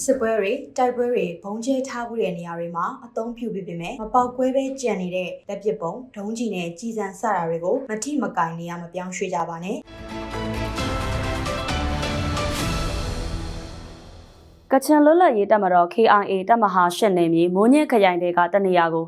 စစ်ပွဲတွေတိုက်ပွဲတွေဘုံကျဲထားမှုတဲ့နေရာတွေမှာအသုံးပြုပြီးပေမဲ့မပေါက်ကွဲပဲကြံနေတဲ့လက်ပစ်ပုံဒုံးကျည်နဲ့ကြီးစံစတာတွေကိုမထိမကင်နေရမပြောင်းရွှေ့ကြပါနဲ့ကချင်လွတ်လပ်ရေးတပ်မတော် KIA တပ်မဟာရှစ်နယ်မြေမိုးညစ်ခရိုင်တွေကတနေရာကို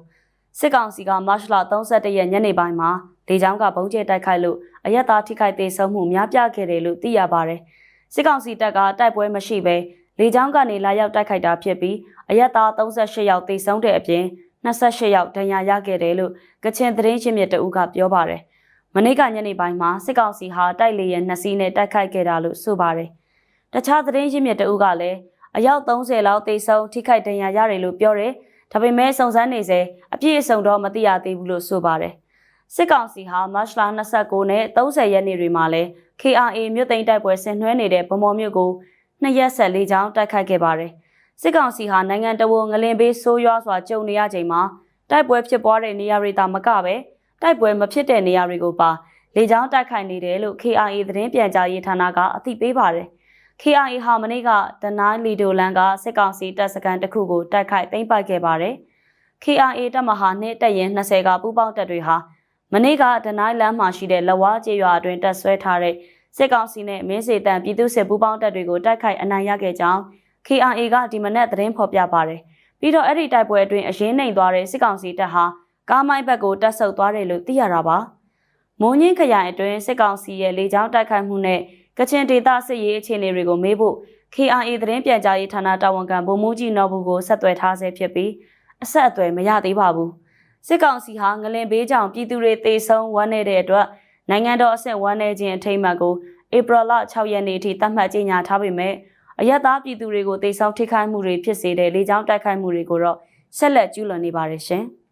စစ်ကောင်စီကမတ်လ31ရက်ညနေပိုင်းမှာဒေချောင်းကဘုံကျဲတိုက်ခိုက်လို့အရက်သားထိခိုက်သေးဆုံးမှုများပြားခဲ့တယ်လို့သိရပါတယ်။စစ်ကောင်စီတပ်ကတိုက်ပွဲမရှိဘဲ လေကြောင်းကနေလာရောက်တိုက်ခိုက်တာဖြစ်ပြီးအရက်သား38ယောက်သေဆုံးတဲ့အပြင်28ယောက်ဒဏ်ရာရခဲ့တယ်လို့ကချင်သတင်းရင်းမြစ်တအုပ်ကပြောပါတယ်။မနေ့ကညနေပိုင်းမှာစစ်ကောင်စီဟာတိုက်လေယာဉ်နှစ်စီးနဲ့တိုက်ခိုက်ခဲ့တာလို့ဆိုပါတယ်။တခြားသတင်းရင်းမြစ်တအုပ်ကလည်းအယောက်30လောက်သေဆုံးထိခိုက်ဒဏ်ရာရတယ်လို့ပြောတယ်။ဒါပေမဲ့စုံစမ်းနေစေအပြည့်အစုံတော့မသိရသေးဘူးလို့ဆိုပါတယ်။စစ်ကောင်စီဟာမတ်လ29နဲ့30ရက်နေ့တွေမှာလဲ KRA မြို့သိမ်းတိုက်ပွဲဆင်နွှဲနေတဲ့ဗမော်မြို့ကို နှစ်ရက်ဆက်လေးချောင်းတိုက်ခိုက်ခဲ့ပါတယ်။စစ်ကောင်စီဟာနိုင်ငံတော်ဝန်ငလင်ဘေးဆိုးရွားစွာကြုံနေရချိန်မှာတိုက်ပွဲဖြစ်ပွားတဲ့နေရာတွေတာမကပဲတိုက်ပွဲမဖြစ်တဲ့နေရာတွေကိုပါလေကြောင်းတိုက်ခိုက်နေတယ်လို့ KRA သတင်းပြန်ကြားရေးဌာနကအသိပေးပါတယ်။ KRA ဟာမနေ့ကဒနိုင်းလီဒိုလန်ကစစ်ကောင်စီတပ်စခန်းတစ်ခုကိုတိုက်ခိုက်သိမ်းပိုက်ခဲ့ပါတယ်။ KRA တပ်မဟာနဲ့တပ်ရင်20ကပူးပေါင်းတပ်တွေဟာမနေ့ကဒနိုင်းလမ်းမှာရှိတဲ့လဝါကျေးရွာအတွင်းတပ်ဆွဲထားတဲ့ စစ်ကောင်စီနဲ့မင်းစေတံပြည်သူ့စစ်ပူးပေါင်းတပ်တွေကိုတိုက်ခိုက်အနိုင်ရခဲ့ကြောင်း KRA ကဒီမနက်သတင်းဖော်ပြပါတယ်။ပြီးတော့အဲ့ဒီတိုက်ပွဲအတွင်းအရင်နှိမ်သွားတဲ့စစ်ကောင်စီတပ်ဟာကားမိုင်းဘက်ကိုတက်ဆုပ်သွားတယ်လို့သိရတာပါ။မုံညင်းခရိုင်အတွင်းစစ်ကောင်စီရဲ့လေကြောင်းတိုက်ခိုက်မှုနဲ့ကချင်ဒေသစစ်ရေးအခြေအနေတွေကိုမေးဖို့ KRA သတင်းပြန်ကြားရေးဌာနတာဝန်ခံဗိုလ်မှူးကြီးနော်ဘူးကိုဆက်သွယ်ထားဆဲဖြစ်ပြီးအဆက်အသွယ်မရသေးပါဘူး။စစ်ကောင်စီဟာငလင်ဘေးကြောင့်ပြည်သူတွေတေဆုံးဝမ်းနေတဲ့အတွက် နိုင်ငံတော်အဆင့်ဝမ်းနေခြင်းအထိမ်းအမှတ်ကိုဧပြီလ6ရက်နေ့ထိသတ်မှတ်ကြေညာထားပေမဲ့အရက်သားပြည်သူတွေကိုတေဆုံးထိခိုက်မှုတွေဖြစ်စေတဲ့လေကြောင်းတိုက်ခိုက်မှုတွေကိုတော့ဆက်လက်ကျူးလွန်နေပါတယ်ရှင်။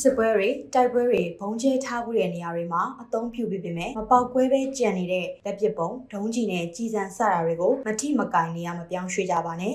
စစ်ပွဲတွေတိုက်ပွဲတွေဘုံကျဲထားမှုတဲ့နေရာတွေမှာအသုံးပြုပြီးပေမဲ့မပေါက်ကွဲပဲကြံနေတဲ့လက်ပစ်ပုံဒုံးကျည်နဲ့ကြီးစံစတာတွေကိုမထိမကင်နေရမပြောင်းရွှေ့ကြပါနဲ့